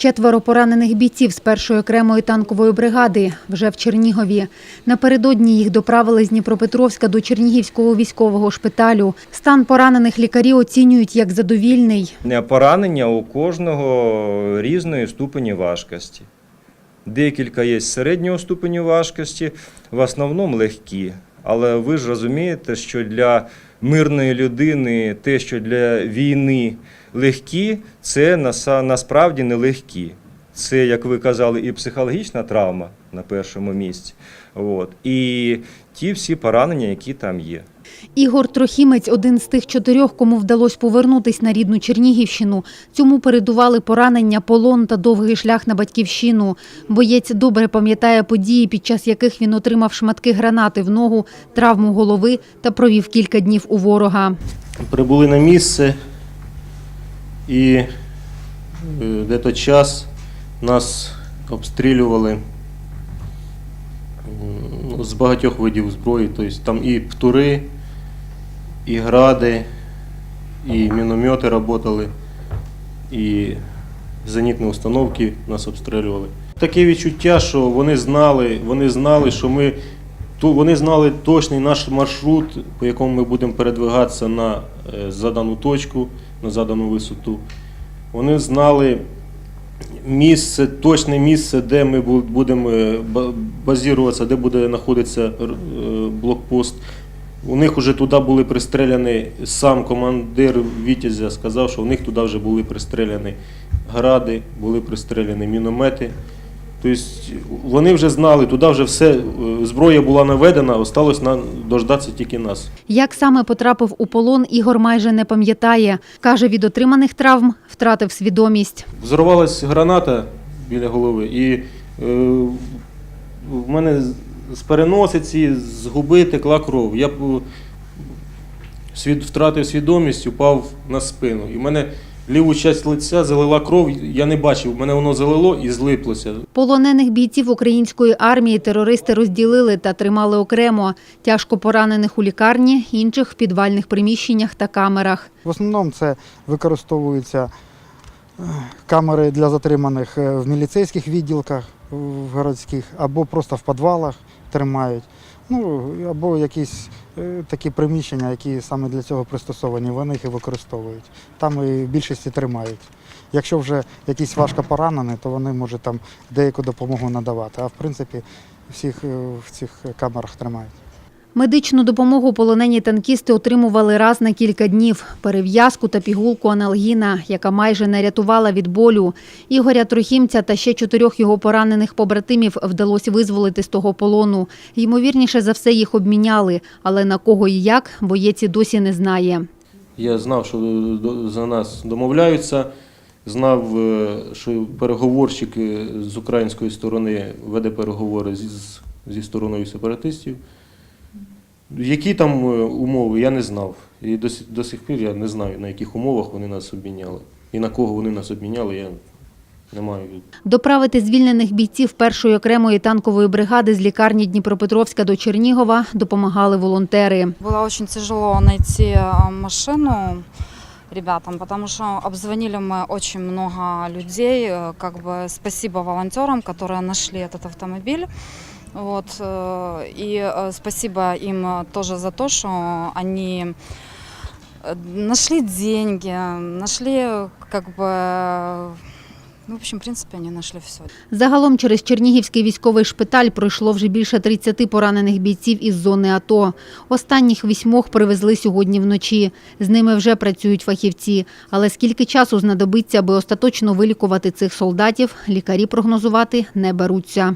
Четверо поранених бійців з першої окремої танкової бригади вже в Чернігові. Напередодні їх доправили з Дніпропетровська до Чернігівського військового шпиталю. Стан поранених лікарі оцінюють як задовільний. Поранення у кожного різної ступені важкості. Декілька є середнього ступеню важкості, в основному легкі. Але ви ж розумієте, що для мирної людини те, що для війни легкі, це насправді не легкі. Це, як ви казали, і психологічна травма на першому місці. От. І ті всі поранення, які там є. Ігор Трохімець – один з тих чотирьох, кому вдалося повернутись на рідну Чернігівщину. Цьому передували поранення, полон та довгий шлях на батьківщину. Боєць добре пам'ятає події, під час яких він отримав шматки гранати в ногу, травму голови та провів кілька днів у ворога. Прибули на місце і е, де-то час нас обстрілювали ну, з багатьох видів зброї. Тобто там і птури, і гради, і міномети працювали, і зенітні установки нас обстрілювали. Таке відчуття, що вони знали, вони знали, що ми вони знали точний наш маршрут, по якому ми будемо передвигатися на е, задану точку, на задану висоту. Вони знали місце, точне місце, де ми будемо базуватися, базіруватися, де буде знаходитися е, блокпост. У них вже туди були пристреляні, сам командир Вітязя сказав, що у них туди вже були пристреляні гради, були пристреляні міномети. Тобто вони вже знали, туди вже все, е, зброя була наведена, осталось на, дождатися тільки нас. Як саме потрапив у полон, Ігор майже не пам'ятає. Каже, від отриманих травм втратив свідомість. Взорвалась граната біля голови, і е, в мене з- переносиці, з губи текла кров. Я е, свід, втратив свідомість, упав на спину. І в мене ліву частину лиця залила кров, я не бачив, мене воно залило і злиплося. Полонених бійців української армії терористи розділили та тримали окремо. Тяжко поранених у лікарні, інших в підвальних приміщеннях та камерах. В основному це використовуються е, камери для затриманих е, в міліцейських відділках в городських, або просто в підвалах тримають. Ну, або якісь такі приміщення, які саме для цього пристосовані, вони їх і використовують. Там і в більшості тримають. Якщо вже якісь важко поранені, то вони можуть там деяку допомогу надавати. А в принципі всіх е, в цих камерах тримають. Медичну допомогу полонені танкісти отримували раз на кілька днів. Перев'язку та пігулку аналгіна, яка майже не рятувала від болю. Ігоря Трохімця та ще чотирьох його поранених побратимів вдалося визволити з того полону. Ймовірніше за все їх обміняли, але на кого і як боєць досі не знає. Я знав, що за нас домовляються, знав, е, що переговорщик з української сторони веде переговори зі стороною сепаратистів. Які там е, умови, я не знав. І до, сих- до сих пір я не знаю, на яких умовах вони нас обміняли. І на кого вони нас обміняли, я не маю. Доправити звільнених бійців першої окремої танкової бригади з лікарні Дніпропетровська до Чернігова допомагали волонтери. Было очень тяжело найти э, машину ребятам, потому что обзвонили мы очень много людей. Э, Как бы спасибо волонтерам, которые нашли этот автомобиль. Вот, э, и э, спасибо им э, тоже за то, что они э, нашли деньги, нашли э, как бы... э, Ну, в общем, в принципе, они нашли все. Загалом через Чернігівський військовий шпиталь пройшло вже більше 30 поранених бійців із зони АТО. Останніх вісьмох привезли сьогодні вночі. З ними вже працюють фахівці. Але скільки часу знадобиться, аби остаточно вилікувати цих солдатів, лікарі прогнозувати не беруться.